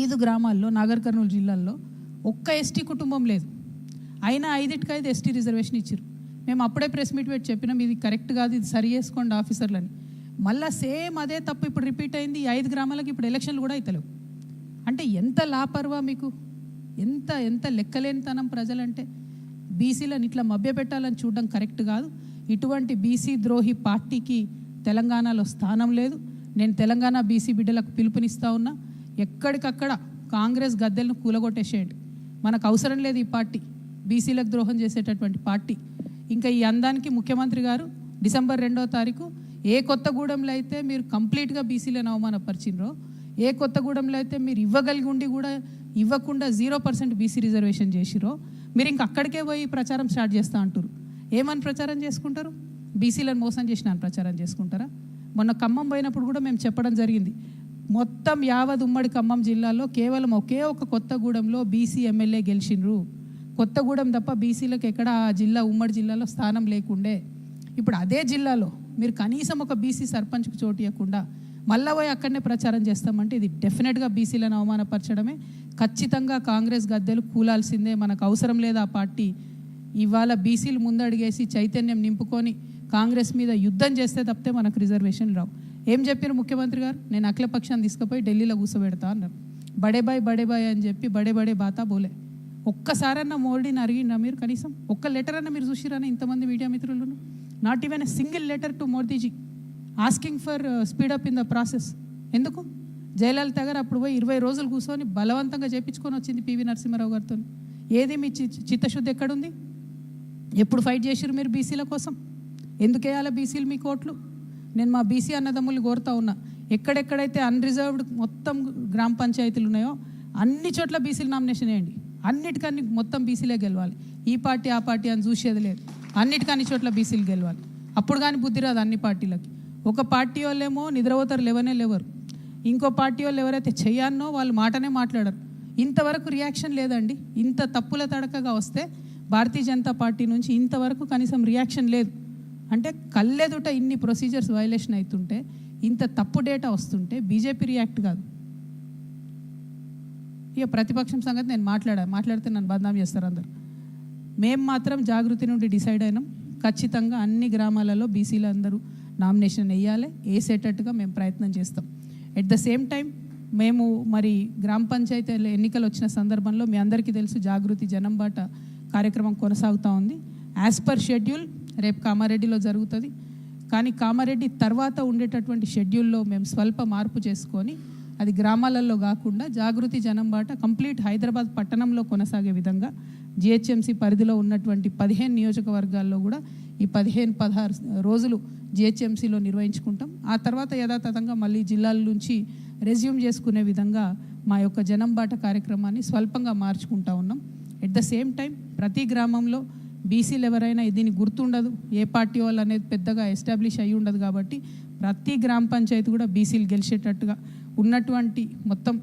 ఐదు గ్రామాల్లో నాగర్ కర్నూలు జిల్లాల్లో ఒక్క ఎస్టీ కుటుంబం లేదు. అయినా ఐదింటికి ఐదు ఎస్టీ రిజర్వేషన్ ఇచ్చారు మేము అప్పుడే ప్రెస్ మీట్ పెట్టి చెప్పినాం ఇది కరెక్ట్ కాదు ఇది సరి చేసుకోండి ఆఫీసర్లని. మళ్ళీ సేమ్ అదే తప్పు ఇప్పుడు రిపీట్ అయింది ఈ ఐదు గ్రామాలకు ఇప్పుడు ఎలక్షన్లు కూడా అవుతలేవు అంటే ఎంత లాపర్వా మీకు? ఎంత ఎంత లెక్కలేనితనం ప్రజలంటే? బీసీలను ఇట్లా మభ్యపెట్టాలని చూడడం కరెక్ట్ కాదు. ఇటువంటి బీసీ ద్రోహి పార్టీకి తెలంగాణలో స్థానం లేదు. నేను తెలంగాణ బీసీ బిడ్డలకు పిలుపునిస్తా ఉన్నా. ఎక్కడికక్కడ కాంగ్రెస్ గద్దెలను కూలగొట్టేసేయండి. మనకు అవసరం లేదు ఈ పార్టీ. బీసీలకు ద్రోహం చేసేటటువంటి పార్టీ. ఇంకా ఈ అందానికి ముఖ్యమంత్రి గారు డిసెంబర్ రెండో తారీఖు ఏ కొత్తగూడెంలో అయితే మీరు కంప్లీట్గా బీసీలను అవమానపరిచినరో ఏ కొత్తగూడెంలో అయితే మీరు ఇవ్వగలిగి ఉండి కూడా ఇవ్వకుండా జీరో పర్సెంట్ బీసీ రిజర్వేషన్ చేసిరో మీరు ఇంక అక్కడికే పోయి ప్రచారం స్టార్ట్ చేస్తా అంటారు ఏమని ప్రచారం చేసుకుంటారు? బీసీలను మోసం చేసిన అని ప్రచారం చేసుకుంటారా? మొన్న ఖమ్మం పోయినప్పుడు కూడా మేము చెప్పడం జరిగింది. మొత్తం యావత్ ఉమ్మడి ఖమ్మం జిల్లాలో కేవలం ఒకే ఒక కొత్తగూడెంలో బీసీ ఎమ్మెల్యే గెలిచిండ్రు. కొత్తగూడెం తప్ప బీసీలకు ఎక్కడ ఆ జిల్లా ఉమ్మడి జిల్లాలో స్థానం లేకుండే. ఇప్పుడు అదే జిల్లాలో మీరు కనీసం ఒక బీసీ సర్పంచ్కు చోటు ఇవ్వకుండా మళ్ళా పోయి అక్కడనే ప్రచారం చేస్తామంటే ఇది డెఫినెట్గా బీసీలను అవమానపరచడమే. ఖచ్చితంగా కాంగ్రెస్ గద్దెలు కూలాల్సిందే. మనకు అవసరం లేదు ఆ పార్టీ. ఇవాళ బీసీలు ముందడిగేసి చైతన్యం నింపుకొని కాంగ్రెస్ మీద యుద్ధం చేస్తే తప్పితే మనకు రిజర్వేషన్ రావు. ఏం చెప్పారు ముఖ్యమంత్రి గారు? నేను అఖిలపక్షాన్ని తీసుకుపోయి ఢిల్లీలో కూర్చోబెడతా అన్నారు. బడే బాయ్ బడే బాయ్ అని చెప్పి బడే బడే బాతా బోలే. ఒక్కసారన్నా మోడీని అరిగిండా మీరు కనీసం? ఒక్క లెటర్ అన్న మీరు చూసిరని ఇంతమంది మీడియా మిత్రులను? Not even a single letter to Modiji asking for speed up in the process ఎందుకు? జయలలిత గారు అప్పుడు పోయి ఇరవై రోజులు కూర్చొని బలవంతంగా చేపించుకొని వచ్చింది పివి నరసింహారావు గారితో. ఏది మీ చి చిత్తశుద్ధి ఎక్కడుంది? ఎప్పుడు ఫైట్ చేసారు మీరు బీసీల కోసం? ఎందుకు బీసీలు మీ కోట్లు? నేను మా బీసీ అన్నదమ్ములు కోరుతా ఉన్నా. ఎక్కడెక్కడైతే అన్రిజర్వ్డ్ మొత్తం గ్రామ పంచాయతీలు ఉన్నాయో అన్ని చోట్ల బీసీలు నామినేషన్ వేయండి. అన్నిటికన్నీ మొత్తం బీసీలే గెలవాలి. ఈ పార్టీ ఆ పార్టీ అని చూసేది లేదు. అన్నిటికన్ని చోట్ల బీసీలు గెలవాలి. అప్పుడు కానీ బుద్ధి రాదు అన్ని పార్టీలకి. ఒక పార్టీ వాళ్ళేమో నిద్రపోతారు లేవనే లేవరు. ఇంకో పార్టీ వాళ్ళు ఎవరైతే చేయాలనో వాళ్ళు మాటనే మాట్లాడరు. ఇంతవరకు రియాక్షన్ లేదండి. ఇంత తప్పుల తడకగా వస్తే భారతీయ జనతా పార్టీ నుంచి ఇంతవరకు కనీసం రియాక్షన్ లేదు. అంటే కళ్ళెదుట ఇన్ని ప్రొసీజర్స్ వైలేషన్ అవుతుంటే ఇంత తప్పు డేటా వస్తుంటే బీజేపీ రియాక్ట్ కాదు. ఇక ప్రతిపక్షం సంగతి నేను మాట్లాడా మాట్లాడితే నన్ను బదనాం చేస్తారు అందరు. మేము మాత్రం జాగృతి నుండి డిసైడ్ అయినాం. ఖచ్చితంగా అన్ని గ్రామాలలో బీసీలు అందరూ నామినేషన్ వేయాలి. వేసేటట్టుగా మేము ప్రయత్నం చేస్తాం. ఎట్ ద సేమ్ టైం మేము మరి గ్రామ పంచాయతీ ఎన్నికలు వచ్చిన సందర్భంలో మీ అందరికీ తెలుసు జాగృతి జనం బాట కార్యక్రమం కొనసాగుతూ ఉంది. యాజ్ పర్ షెడ్యూల్ రేపు కామారెడ్డిలో జరుగుతుంది. కానీ కామారెడ్డి తర్వాత ఉండేటటువంటి షెడ్యూల్లో మేము స్వల్ప మార్పు చేసుకొని అది గ్రామాలలో కాకుండా జాగృతి జనం బాట కంప్లీట్ హైదరాబాద్ పట్టణంలో కొనసాగే విధంగా జిహెచ్ఎంసీ పరిధిలో ఉన్నటువంటి పదిహేను నియోజకవర్గాల్లో కూడా ఈ పదిహేను పదహారు రోజులు జిహెచ్ఎంసీలో నిర్వహించుకుంటాం. ఆ తర్వాత యథాతథంగా మళ్ళీ జిల్లాల నుంచి రెజ్యూమ్ చేసుకునే విధంగా మా యొక్క జనం బాట కార్యక్రమాన్ని స్వల్పంగా మార్చుకుంటా ఉన్నాం. ఎట్ ద సేమ్ టైం ప్రతి గ్రామంలో బీసీలు ఎవరైనా దీనికి గుర్తుండదు. ఏ పార్టీ వాళ్ళు అనేది పెద్దగా ఎస్టాబ్లిష్ అయ్యి ఉండదు కాబట్టి ప్రతి గ్రామ పంచాయతీ కూడా బీసీలు గెలిచేటట్టుగా ఉన్నటువంటి మొత్తం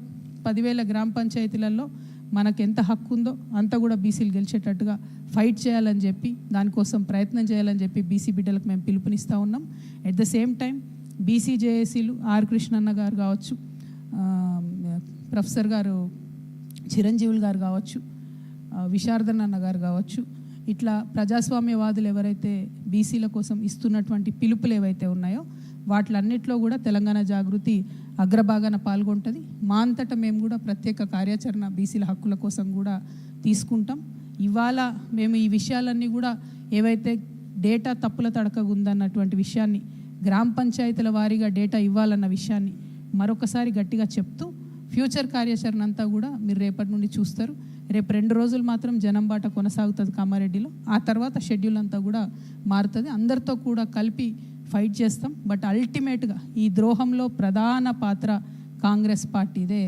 పదివేల గ్రామ పంచాయతీలలో మనకు ఎంత హక్కు ఉందో అంత కూడా బీసీలు గెలిచేటట్టుగా ఫైట్ చేయాలని చెప్పి దానికోసం ప్రయత్నం చేయాలని చెప్పి బీసీ బిడ్డలకు మేము పిలుపునిస్తూ ఉన్నాం. At the same time BC జేఏసీలు R కృష్ణన్న గారు కావచ్చు ప్రొఫెసర్ గారు చిరంజీవులు గారు కావచ్చు ఆ, విశారదన్ అన్న గారు కావచ్చు ఇట్లా ప్రజాస్వామ్యవాదులు ఎవరైతే బీసీల కోసం ఇస్తున్నటువంటి పిలుపులు ఏవైతే ఉన్నాయో వాటిలన్నిట్లో కూడా తెలంగాణ జాగృతి అగ్రభాగాన పాల్గొంటుంది. మా అంతటా మేము కూడా ప్రత్యేక కార్యాచరణ బీసీల హక్కుల కోసం కూడా తీసుకుంటాం. ఇవాళ మేము ఈ విషయాలన్నీ కూడా ఏవైతే డేటా తప్పుల తడకగా ఉందన్నటువంటి విషయాన్ని గ్రామ పంచాయతీల వారీగా డేటా ఇవ్వాలన్న విషయాన్ని మరొకసారి గట్టిగా చెప్తూ ఫ్యూచర్ కార్యాచరణ అంతా కూడా మీరు రేపటి నుండి చూస్తారు. రేపు రెండు రోజులు మాత్రం జనం బాట కొనసాగుతుంది కామారెడ్డిలో. ఆ తర్వాత షెడ్యూల్ అంతా కూడా మారుతుంది. అందరితో కూడా కలిపి ఫైట్ చేస్తాం. బట్ అల్టిమేట్గా ఈ ద్రోహంలో ప్రధాన పాత్ర కాంగ్రెస్ పార్టీదే.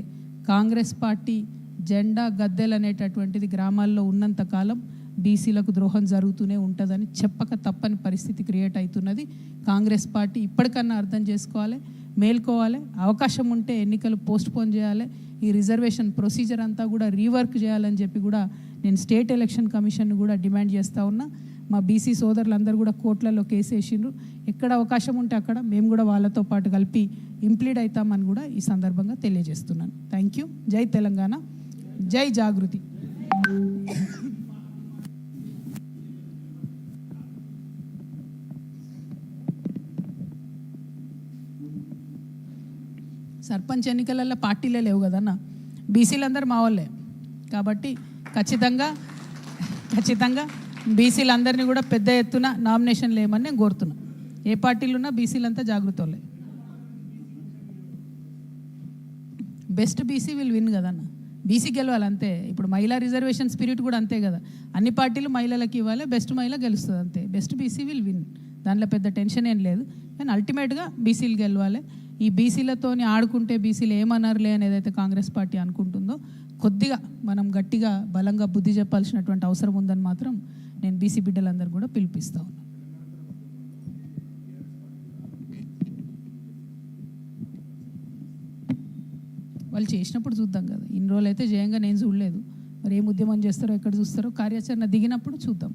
కాంగ్రెస్ పార్టీ జెండా గద్దెలు అనేటటువంటిది గ్రామాల్లో ఉన్నంత కాలం బీసీలకు ద్రోహం జరుగుతూనే ఉంటుందని చెప్పక తప్పని పరిస్థితి క్రియేట్ అవుతున్నది. కాంగ్రెస్ పార్టీ ఇప్పటికన్నా అర్థం చేసుకోవాలి మేల్కోవాలి. అవకాశం ఉంటే ఎన్నికలు పోస్ట్ పోన్ చేయాలి. ఈ రిజర్వేషన్ ప్రొసీజర్ అంతా కూడా రీవర్క్ చేయాలని చెప్పి కూడా నేను స్టేట్ ఎలక్షన్ కమిషన్ కూడా డిమాండ్ చేస్తూ ఉన్నా. మా బీసీ సోదరులందరూ కూడా కోర్టులలో కేసు వేసిండ్రు ఎక్కడ అవకాశం ఉంటే అక్కడ మేము కూడా వాళ్ళతో పాటు కలిపి ఇంప్లీడ్ అవుతామని కూడా ఈ సందర్భంగా తెలియజేస్తున్నాను. Thank you. జై తెలంగాణ. జై జాగృతి. సర్పంచ్ ఎన్నికలలో పార్టీలే లేవు కదన్న. బీసీలందరూ మా వాళ్ళే. కాబట్టి ఖచ్చితంగా ఖచ్చితంగా బీసీలందరినీ కూడా పెద్ద ఎత్తున నామినేషన్ లేమని నేను కోరుతున్నా. ఏ పార్టీలు ఉన్నా బీసీలంతా జాగృత వాళ్ళే. బెస్ట్ బీసీ విల్ విన్ కదన్న. బీసీ గెలవాలి అంతే ఇప్పుడు మహిళా రిజర్వేషన్ స్పిరిట్ కూడా అంతే కదా. అన్ని పార్టీలు మహిళలకు ఇవ్వాలి బెస్ట్ మహిళ గెలుస్తుంది అంతే. Best BC will win. దానిలో పెద్ద టెన్షన్ ఏం లేదు. కానీ అల్టిమేట్గా బీసీలు గెలవాలి. ఈ బీసీలతోని ఆడుకుంటే బీసీలు ఏమనర్లే అని ఏదైతే కాంగ్రెస్ పార్టీ అనుకుంటుందో కొద్దిగా మనం గట్టిగా బలంగా బుద్ధి చెప్పాల్సినటువంటి అవసరం ఉందని మాత్రం నేను బీసీ బిడ్డలందరూ కూడా పిలిపిస్తా ఉన్నాను వాళ్ళు చేసినప్పుడు చూద్దాం కదా. ఇన్ని రోజులు అయితే జయంగా నేను చూడలేదు. మరి ఏం ఉద్యమం చేస్తారో ఎక్కడ చూస్తారో కార్యాచరణ దిగినప్పుడు చూద్దాం.